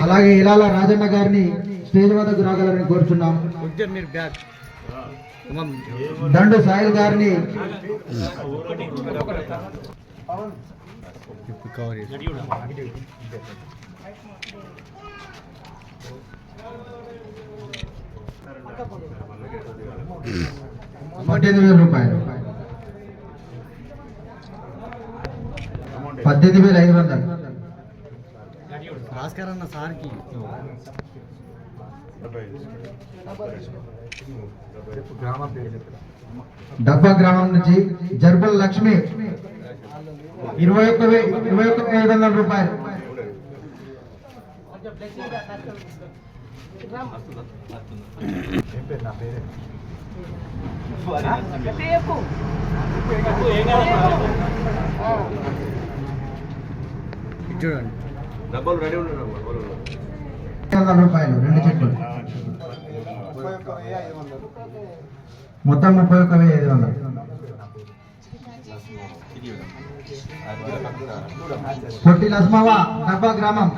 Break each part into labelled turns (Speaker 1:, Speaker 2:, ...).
Speaker 1: అలాగే ఇలాల రాజన్న గారిని స్టేజ్ వద్దకు రాగలరని కోరుతున్నాం
Speaker 2: మీరు బ్యాగ్
Speaker 1: దండు సాయిల్ గారిని పద్దెనిమిది వేల రూపాయలు. పద్దెనిమిది వేల ఐదు వందలు.
Speaker 2: రాజకీయ సార్కి
Speaker 1: డబ్బా గ్రామం నుంచి జర్బల్ లక్ష్మి ఇరవై ఒక్క వే ఇరవై ఒక్క ఐదు వందల రూపాయలు.
Speaker 2: ఏం పేరు నా పేరే? చూడండి.
Speaker 3: డబ్బులు రెడీ
Speaker 1: వందల రూపాయలు రెండు చెట్లు. మొత్తం ముప్పై ఒక్క వెయ్యి ఐదు వందలు. పొట్టి లస్మవ డబ్బా గ్రామం.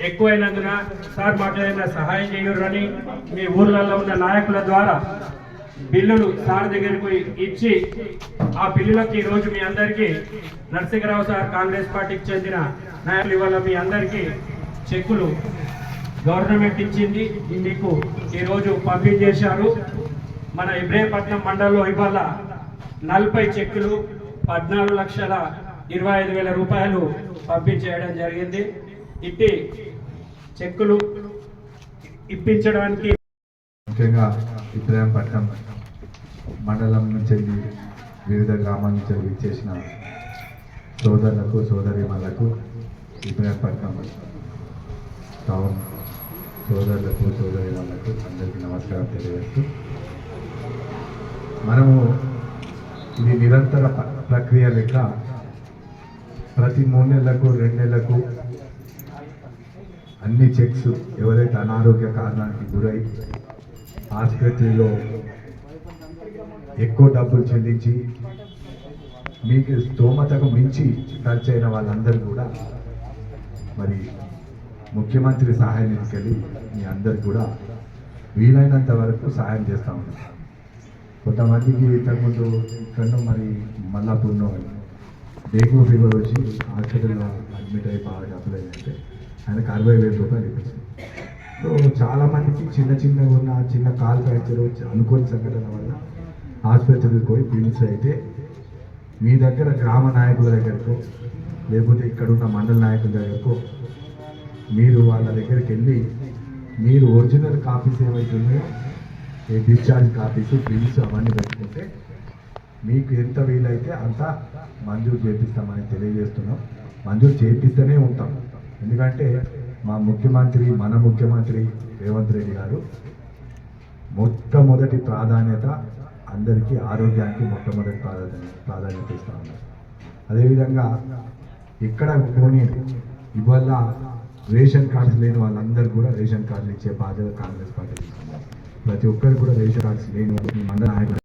Speaker 4: ఎక్కువైనందున సార్ మాట్లాడిన సహాయం చేయరని మీ ఊర్లలో ఉన్న నాయకుల ద్వారా బిల్లులు సార్ దగ్గరకు ఇచ్చి ఆ బిల్లులకి ఈ రోజు మీ అందరికీ నరసింహరావు సార్ కాంగ్రెస్ పార్టీకి చెందిన నాయకులు ఇవాళ మీ అందరికీ చెక్కులు గవర్నమెంట్ ఇచ్చింది. మీకు ఈరోజు పంపిణీ పంపించేశారు మన ఇబ్రహీంపట్నం మండలంలో ఇవాళ నలభై చెక్కులు పద్నాలుగు లక్షల ఇరవై ఐదు వేల రూపాయలు పంపించేయడం జరిగింది. ఇట్టి చెక్కులు ఇప్పించడానికి
Speaker 5: ముఖ్యంగా ఇబ్రాహీంపట్నం మండలం నుంచి వివిధ గ్రామాల నుంచి విచ్చేసిన సోదరులకు సోదరిమలకు ఇబ్రాహీంపట్నం టౌన్ సోదరులకు సోదరిమలకు అందరికీ నమస్కారం తెలియజేస్తూ మనము ఇది నిరంతర ప్రక్రియ లెక్క ప్రతి మూడు నెలలకు రెండు నెలలకు అన్ని చెక్స్ ఎవరైతే అనారోగ్య కారణానికి గురై ఆసుపత్రిలో ఎక్కువ డబ్బులు చెల్లించి మీకు స్తోమతకు మించి ఖర్చు అయిన వాళ్ళందరూ కూడా మరి ముఖ్యమంత్రి సహాయం తీసుకెళ్ళి మీ అందరు కూడా వీలైనంత వరకు సహాయం చేస్తూ ఉన్నాం కొంతమందికి ఇంతకుముందు ఇక్కడ మరి మల్లాపూర్లో డెంగ్యూ ఫీవర్ వచ్చి హాస్పిటల్లో అడ్మిట్ అయిపోవాలి బాగా డబ్బులు ఆయనకు అరవై వేల రూపాయలు ఇప్పించింది. చాలా మందికి చిన్న చిన్నగా ఉన్న చిన్న కాలు ఫ్రాక్చర్ అనుకోని సంఘటన వల్ల ఆసుపత్రికి పోయి పిలిచి అయితే మీ దగ్గర గ్రామ నాయకుల దగ్గరకు లేకపోతే ఇక్కడ ఉన్న మండల నాయకుల దగ్గరకు మీరు వాళ్ళ దగ్గరికి వెళ్ళి మీరు ఒరిజినల్ కాపీస్ ఏవైతే ఈ డిశ్చార్జ్ కాపీస్ బిల్స్ అవన్నీ పెట్టుకుంటే మీకు ఎంత వీలైతే అంత మంజూరు చేపిస్తామని తెలియజేస్తున్నాం. మంజూరు చేపిస్తూనే ఉంటాం. ఎందుకంటే మా ముఖ్యమంత్రి మన ముఖ్యమంత్రి రేవంత్ రెడ్డి గారు మొట్టమొదటి ప్రాధాన్యత అందరికీ ఆరోగ్యానికి మొట్టమొదటి ప్రాధాన్యత ప్రాధాన్యత ఇస్తా ఉన్నారు. అదేవిధంగా ఇక్కడ పోనీ ఇవాళ రేషన్ కార్డ్స్ లేని వాళ్ళందరూ కూడా రేషన్ కార్డులు ఇచ్చే బాధ్యత కాంగ్రెస్ పార్టీ ప్రతి ఒక్కరు కూడా రేషన్ కార్డ్స్ లేని వాళ్ళు మండల నాయకులు